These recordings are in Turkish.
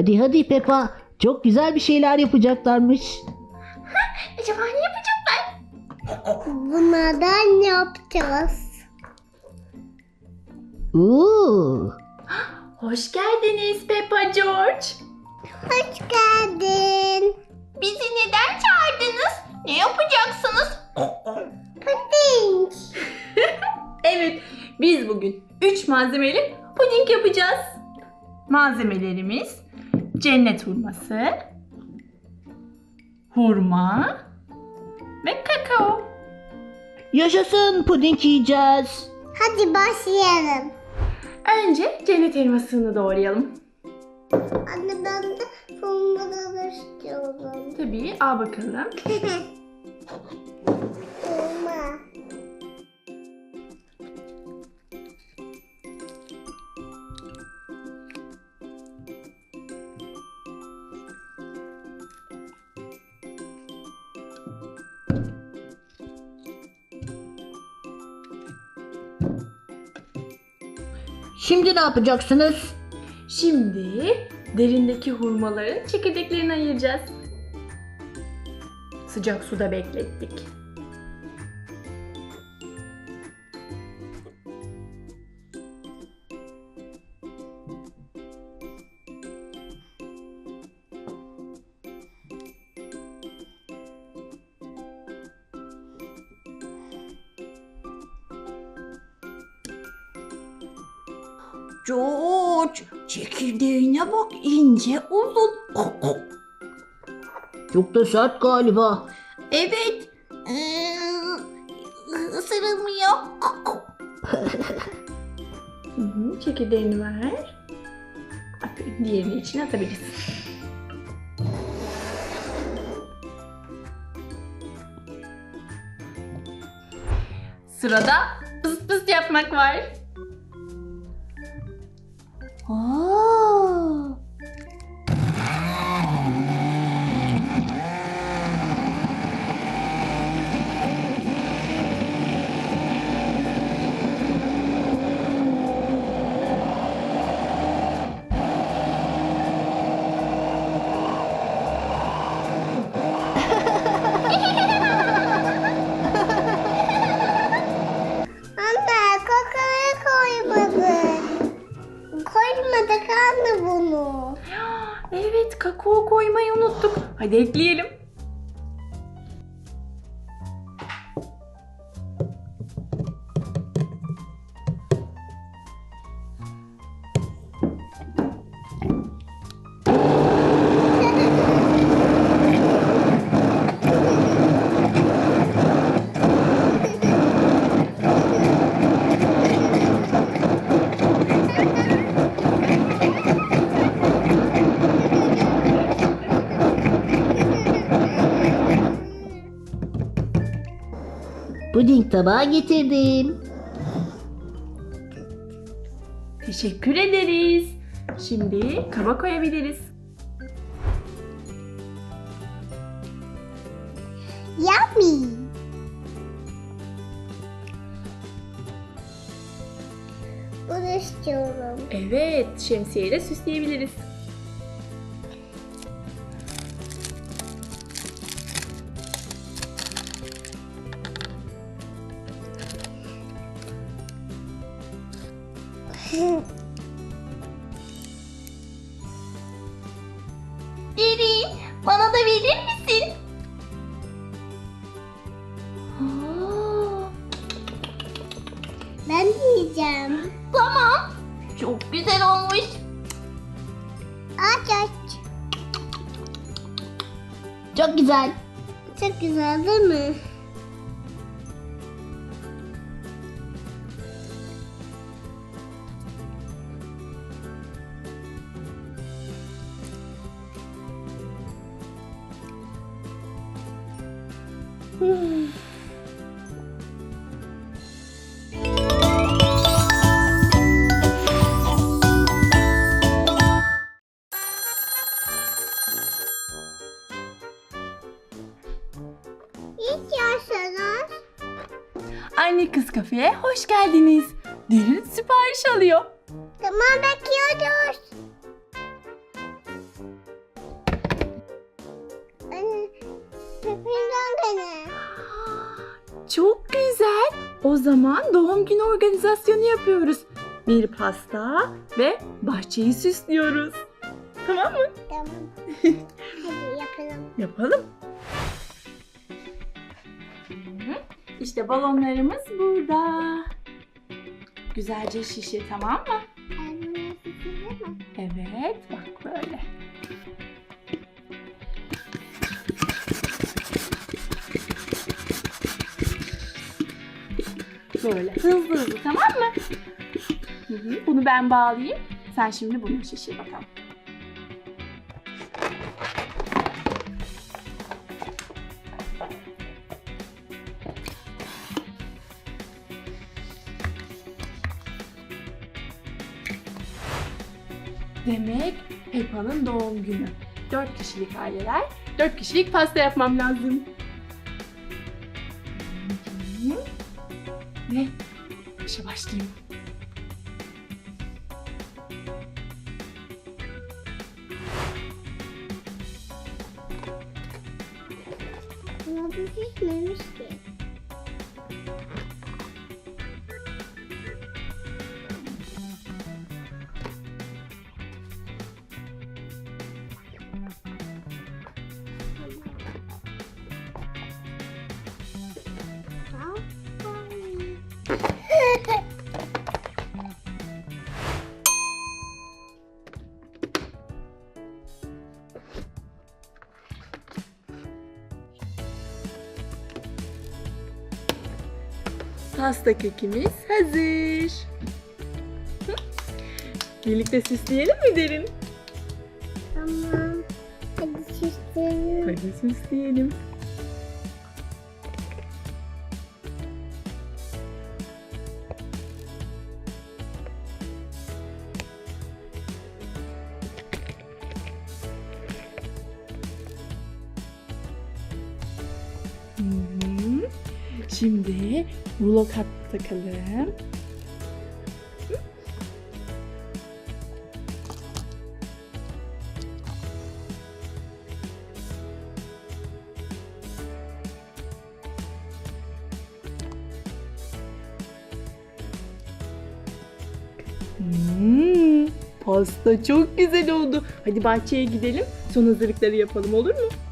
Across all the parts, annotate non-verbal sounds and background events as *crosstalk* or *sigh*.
Hadi hadi Peppa. Çok güzel bir şeyler yapacaklarmış. *laughs* Acaba ne yapacaklar? Bunlardan ne yapacağız? Oo. *gasps* Hoş geldiniz Peppa George. Hoş geldin. Bizi neden çağırdınız? Ne yapacaksınız? *laughs* Puding. *laughs* Evet, biz bugün 3 malzemeli puding yapacağız. Malzemelerimiz cennet hurması, hurma ve kakao. Yaşasın puding yiyeceğiz. Hadi başlayalım. Önce cennet elmasını doğrayalım. Anne ben de fırında istiyorum. Tabii, al bakalım. *laughs* Şimdi ne yapacaksınız? Şimdi derindeki hurmaların çekirdeklerini ayıracağız. Sıcak suda beklettik. George, çekirdeğine bak ince uzun. Çok da sert galiba. Evet, hı, çekirdeğini ver. Diğerini içine atabilirsin. Sırada pıs pıs yapmak var. あ Hadi ekleyelim. Puding tabağı getirdim. Teşekkür ederiz. Şimdi kaba koyabiliriz. Yummy. Bunu istiyorum. Evet, şemsiyeyle süsleyebiliriz. Ben yiyeceğim. Tamam, çok güzel olmuş. Aç aç. Çok güzel. Çok güzel değil mi? İlk yaşınız. Anne Kız Kafe'ye hoş geldiniz. Derin sipariş alıyor. Tamam bekliyoruz. Çok güzel. O zaman doğum günü organizasyonu yapıyoruz. Bir pasta ve bahçeyi süslüyoruz. Tamam mı? Tamam. *laughs* Hadi yapalım. Yapalım. İşte balonlarımız burada. Güzelce şişir tamam mı? Evet bak böyle. Böyle hızlı hızlı tamam mı? Hı hı, Bunu ben bağlayayım. Sen şimdi bunu şişir bakalım. Demek Peppa'nın doğum günü. Dört kişilik aileler, dört kişilik pasta yapmam lazım. Ve işe başlayayım. Ama bu Pasta kekimiz hazır. Birlikte süsleyelim mi derin? Tamam. Hadi süsleyelim. Hadi süsleyelim. Hı. Şimdi rulo kat takalım. Hmm, pasta çok güzel oldu. Hadi bahçeye gidelim. Son hazırlıkları yapalım olur mu?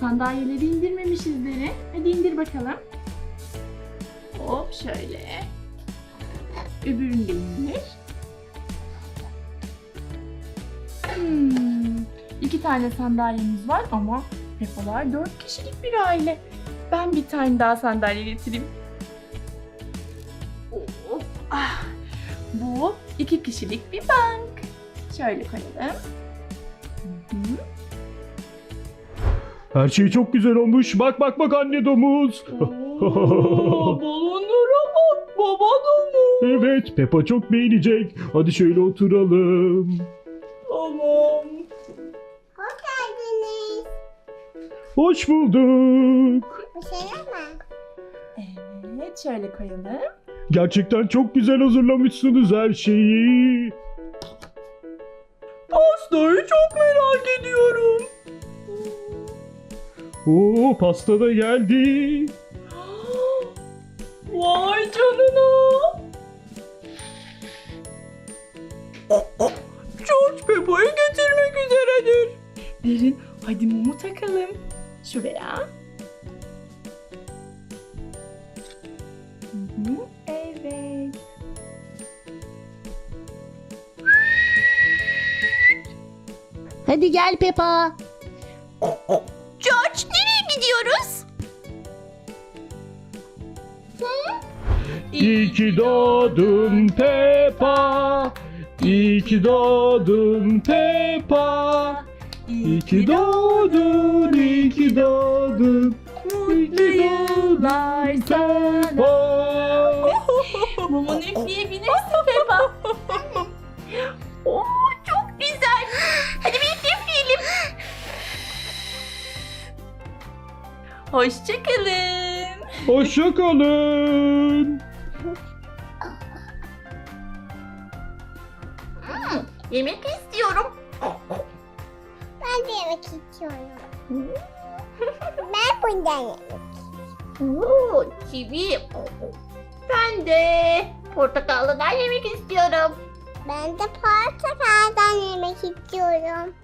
Sandalyeleri indirmemişiz Dere. Hadi indir bakalım. Hop şöyle. Öbürünü de indir. Hmm. İki tane sandalyemiz var ama Pepalar dört kişilik bir aile. Ben bir tane daha sandalye getireyim. Of, ah. Bu iki kişilik bir bank. Şöyle koyalım. Her şey çok güzel olmuş. Bak bak bak anne domuz. Oo, balonlara bak baba domuz. evet Peppa çok beğenecek. Hadi şöyle oturalım. Tamam. Hoş geldiniz. Hoş bulduk. Bu şey ama. Evet şöyle koyalım. Gerçekten çok güzel hazırlamışsınız her şeyi. Pastayı çok merak ediyorum. Oo pasta da geldi. *gasps* Vay canına. George Peppa'yı getirmek üzeredir. Derin hadi mumu takalım. Şuraya. Hı hı, Evet. Hadi gel Peppa. *laughs* İyi ki doğdun Peppa. İyi ki doğdun Peppa. İyi ki doğdun, iyi ki doğdun. Mutlu yıllar sana. *laughs* Mumunu üfleyebilirsin Peppa. *laughs* Oo çok güzel. Hadi birlikte üfleyelim. Hoşçakalın. Hoşça Yemek istiyorum. de yemek istiyorum. *laughs* ben bundan yemek Oo, çivi. Ben de portakallıdan yemek istiyorum. Ben de portakaldan yemek istiyorum.